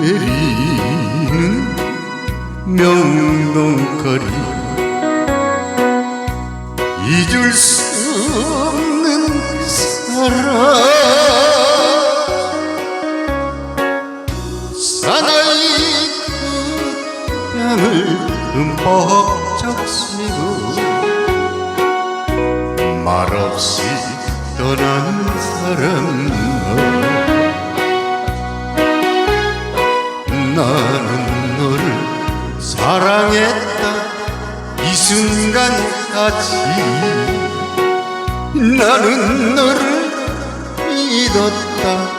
내리는 명동거리. 잊을 수 없는 그 사람 사나이 그 뺨을 흠뻑 적시고 말없이 떠난 사람 사랑했다. 이 순간까지 나는 너를 믿었다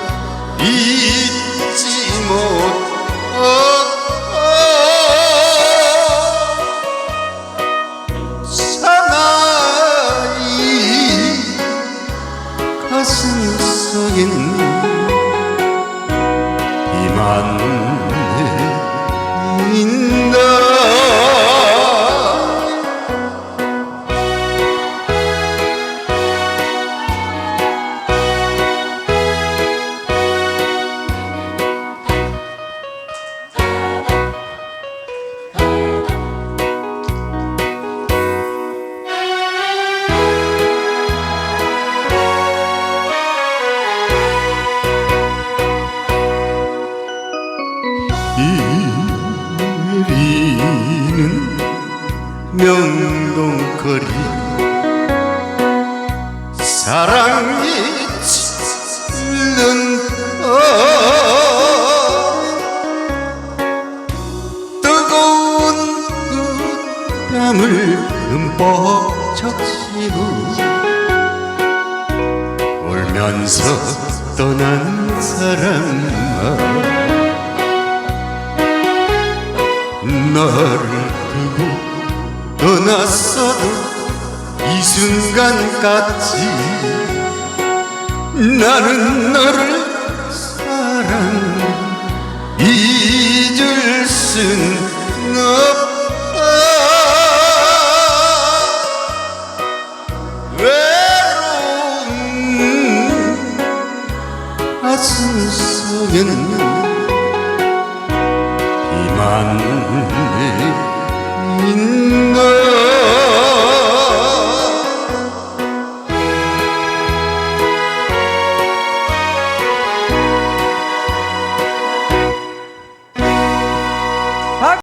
içinde 명동거리. 사랑이 칠른다 뜨거운 그 땀을 흠뻑 적시고 울면서 떠난 사람아 나를 두고 떠났어도 이 순간까지 나는 너를 사랑 잊을 순 없다. 외로운 가슴 속에는